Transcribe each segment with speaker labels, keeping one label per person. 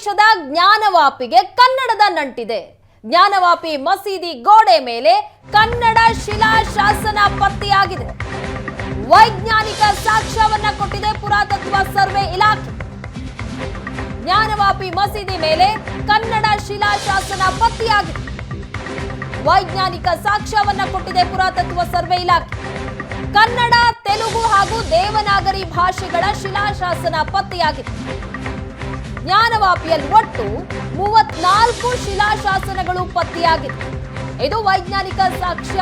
Speaker 1: ದೇಶದ ಜ್ಞಾನವಾಪಿಗೆ ಕನ್ನಡದ ನಂಟಿದೆ. ಜ್ಞಾನವಾಪಿ ಮಸೀದಿ ಗೋಡೆ ಮೇಲೆ ಕನ್ನಡ ಶಿಲಾಶಾಸನ ಪತ್ತೆಯಾಗಿದೆ. ವೈಜ್ಞಾನಿಕ ಸಾಕ್ಷ್ಯವನ್ನ ಕೊಟ್ಟಿದೆ ಪುರಾತತ್ವ ಸರ್ವೆ ಇಲಾಖೆ. ಜ್ಞಾನವಾಪಿ ಮಸೀದಿ ಮೇಲೆ ಕನ್ನಡ ಶಿಲಾಶಾಸನ ಪತ್ತೆಯಾಗಿದೆ. ವೈಜ್ಞಾನಿಕ ಸಾಕ್ಷ್ಯವನ್ನ ಕೊಟ್ಟಿದೆ ಪುರಾತತ್ವ ಸರ್ವೆ ಇಲಾಖೆ. ಕನ್ನಡ, ತೆಲುಗು ಹಾಗೂ ದೇವನಾಗರಿ ಭಾಷೆಗಳ ಶಿಲಾಶಾಸನ ಪತ್ತೆಯಾಗಿದೆ. ಜ್ಞಾನವಾಪಿಯಲ್ಲಿ ಒಟ್ಟು ಮೂವತ್ನಾಲ್ಕು ಶಿಲಾಶಾಸನಗಳು ಪತ್ತೆಯಾಗಿದೆ ಇದು ವೈಜ್ಞಾನಿಕ ಸಾಕ್ಷ್ಯ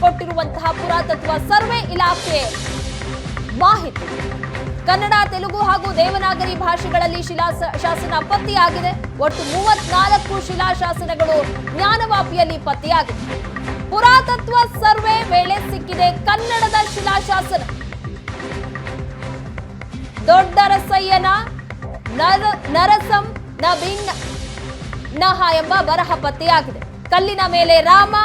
Speaker 1: ಕೊಟ್ಟಿರುವಂತಹ ಪುರಾತತ್ವ ಸರ್ವೆ ಇಲಾಖೆ ಮಾಹಿತಿ. ಕನ್ನಡ, ತೆಲುಗು ಹಾಗೂ ದೇವನಾಗರಿ ಭಾಷೆಗಳಲ್ಲಿ ಶಿಲಾ ಶಾಸನ ಪತ್ತೆಯಾಗಿದೆ. ಒಟ್ಟು ಮೂವತ್ನಾಲ್ಕು ಶಿಲಾಶಾಸನಗಳು ಜ್ಞಾನವಾಪಿಯಲ್ಲಿ ಪತ್ತೆಯಾಗಿದೆ ಪುರಾತತ್ವ ಸರ್ವೆ ವೇಳೆ ಸಿಕ್ಕಿದೆ ಕನ್ನಡದ ಶಿಲಾಶಾಸನ. ದೊಡ್ಡರಸಯ್ಯನ ನರ ನರಸಂ ನಬಿನ್ ನಹ ಎಂಬ ಬರಹ ಪತ್ತೆಯಾಗಿದೆ. ಕಲ್ಲಿನ ಮೇಲೆ ರಾಮ,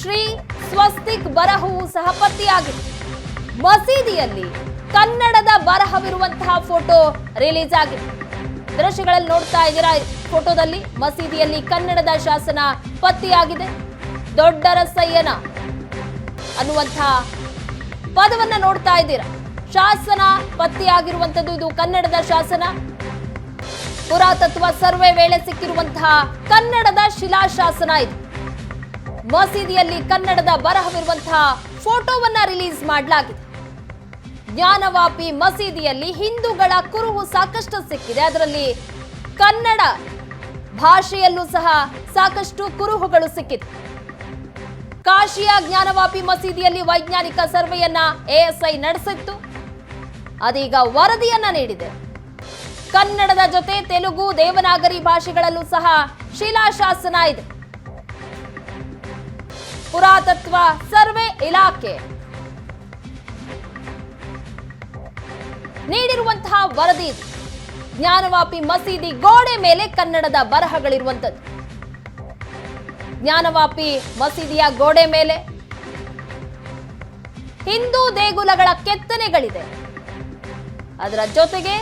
Speaker 1: ಶ್ರೀ ಸ್ವಸ್ತಿಕ್ ಬರಹವು ಸಹ ಪತ್ತೆಯಾಗಿದೆ. ಮಸೀದಿಯಲ್ಲಿ ಕನ್ನಡದ ಬರಹವಿರುವಂತಹ ಫೋಟೋ ರಿಲೀಸ್ ಆಗಿದೆ. ದೃಶ್ಯಗಳಲ್ಲಿ ನೋಡ್ತಾ ಇದ್ದೀರಾ? ಫೋಟೋದಲ್ಲಿ ಮಸೀದಿಯಲ್ಲಿ ಕನ್ನಡದ ಶಾಸನ ಪತ್ತೆಯಾಗಿದೆ. ದೊಡ್ಡರಸಯ್ಯನ ಅನ್ನುವಂತಹ ಪದವನ್ನ ನೋಡ್ತಾ ಇದ್ದೀರಾ? ಶಾಸನ ಪತ್ತೆಯಾಗಿರುವಂತದ್ದು ಇದು ಕನ್ನಡದ ಶಾಸನ. ಪುರಾತತ್ವ ಸರ್ವೆ ವೇಳೆ ಸಿಕ್ಕಿರುವಂತಹ ಕನ್ನಡದ ಶಿಲಾಶಾಸನ ಇದು. ಮಸೀದಿಯಲ್ಲಿ ಕನ್ನಡದ ಬರಹವಿರುವಂತಹ ಫೋಟೋವನ್ನ ರಿಲೀಸ್ ಮಾಡಲಾಗಿದೆ. ಜ್ಞಾನವಾಪಿ ಮಸೀದಿಯಲ್ಲಿ ಹಿಂದೂಗಳ ಕುರುಹು ಸಾಕಷ್ಟು ಸಿಕ್ಕಿದೆ. ಅದರಲ್ಲಿ ಕನ್ನಡ ಭಾಷೆಯಲ್ಲೂ ಸಹ ಸಾಕಷ್ಟು ಕುರುಹುಗಳು ಸಿಕ್ಕಿತ್ತು ಕಾಶಿಯ ಜ್ಞಾನವಾಪಿ ಮಸೀದಿಯಲ್ಲಿ ವೈಜ್ಞಾನಿಕ ಸರ್ವೆಯನ್ನ ಎಎಸ್ಐ ನಡೆಸಿತ್ತು. ಅದೀಗ ವರದಿಯನ್ನ ನೀಡಿದೆ. ಕನ್ನಡದ ಜೊತೆ ತೆಲುಗು, ದೇವನಾಗರಿ ಭಾಷೆಗಳಲ್ಲೂ ಸಹ ಶಿಲಾಶಾಸನ ಇದೆ. ಪುರಾತತ್ವ ಸರ್ವೆ ಇಲಾಖೆ. ನೀಡಿರುವಂತಹ ವರದಿ ಜ್ಞಾನವಾಪಿ ಮಸೀದಿ ಗೋಡೆ ಮೇಲೆ ಕನ್ನಡದ ಬರಹಗಳಿರುವಂಥದ್ದು. ಜ್ಞಾನವಾಪಿ ಮಸೀದಿಯ ಗೋಡೆ ಮೇಲೆ ಹಿಂದೂ ದೇಗುಲಗಳ ಕೆತ್ತನೆಗಳಿದೆ. ಅದರ ಜೊತೆಗೆ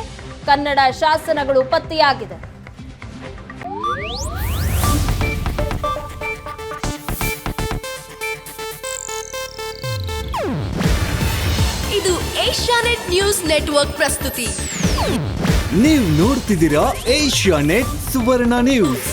Speaker 1: ಕನ್ನಡ ಶಾಸನಗಳು ಪತ್ತೆಯಾಗಿದೆ.
Speaker 2: ಇದು ಏಷ್ಯಾನೆಟ್ ನ್ಯೂಸ್ ನೆಟ್ವರ್ಕ್ ಪ್ರಸ್ತುತಿ.
Speaker 3: ನೀವು ನೋಡ್ತಿದ್ದೀರಾ ಏಷ್ಯಾನೆಟ್ ಸುವರ್ಣ ನ್ಯೂಸ್.